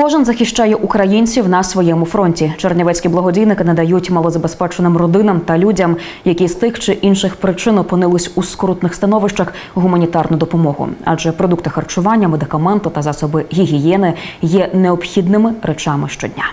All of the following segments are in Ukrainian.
Кожен захищає українців на своєму фронті. Чернівецькі благодійники надають малозабезпеченим родинам та людям, які з тих чи інших причин опинились у скрутних становищах, гуманітарну допомогу. Адже продукти харчування, медикаменти та засоби гігієни є необхідними речами щодня.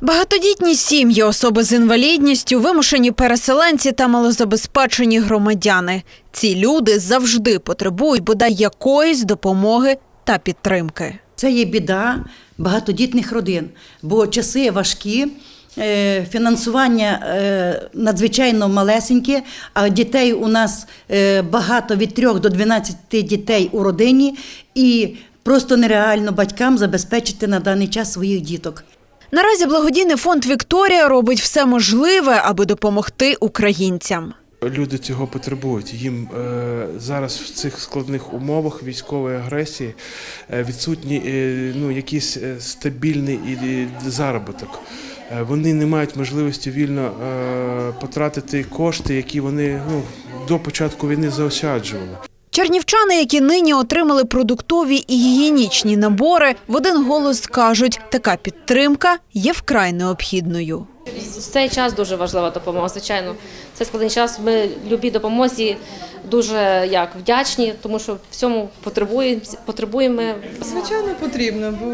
Багатодітні сім'ї, особи з інвалідністю, вимушені переселенці та малозабезпечені громадяни. Ці люди завжди потребують бодай якоїсь допомоги та підтримки. Це є біда багатодітних родин, бо часи важкі. е, Фінансування е, надзвичайно малесеньке, а дітей у нас е, багато від 3 до 12 дітей у родині, і просто нереально батькам забезпечити на даний час своїх діток. Наразі благодійний фонд Вікторія робить все можливе, аби допомогти українцям. Люди цього потребують. Їм е, зараз в цих складних умовах військової агресії е, відсутній е, ну, якийсь стабільний заробіток. Вони не мають можливості вільно потратити кошти, які вони ну, до початку війни заощаджували. Чернівчани, які нині отримали продуктові і гігієнічні набори, в один голос кажуть, така підтримка є вкрай необхідною. В цей час дуже важлива допомога. Звичайно, це складний час. Ми любій допомозі дуже як вдячні, тому що всьому потребуємо. Потребуємо. Звичайно, потрібно, бо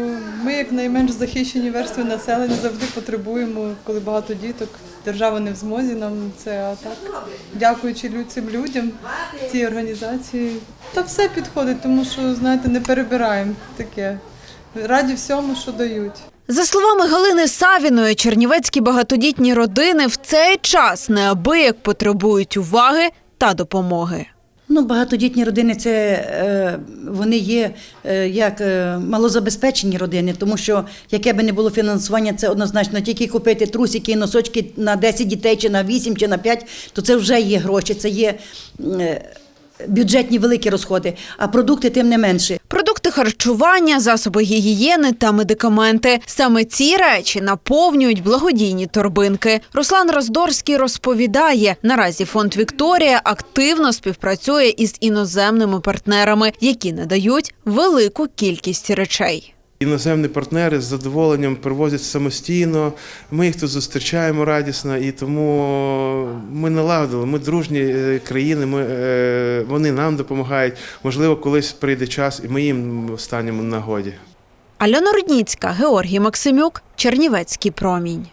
ми, як найменш захищені верстви населення, завжди потребуємо, коли багато діток. Держава не в змозі нам це, а так, дякуючи цим людям, цій організації. Та все підходить, тому що, знаєте, не перебираємо таке. Раді всьому, що дають. За словами Галини Савіної, чернівецькі багатодітні родини в цей час неабияк потребують уваги та допомоги. Ну, багатодітні родини це е, вони є е, як е, малозабезпечені родини, тому що яке би не було фінансування, це однозначно тільки купити трусики і носочки на 10 дітей, чи на 8, чи на 5, то це вже є гроші, це є бюджетні великі розходи, а продукти тим не менше. Харчування, засоби гігієни та медикаменти. Саме ці речі наповнюють благодійні торбинки. Руслан Роздорський розповідає, наразі фонд Вікторія активно співпрацює із іноземними партнерами, які надають велику кількість речей. Іноземні партнери з задоволенням привозять самостійно. Ми їх тут зустрічаємо радісно, і тому ми налагодили. Ми дружні е, країни. Ми, е, вони нам допомагають. Можливо, колись прийде час, і ми їм станемо нагоді. Альона Рудніцька, Георгій Максимюк, Чернівецький промінь.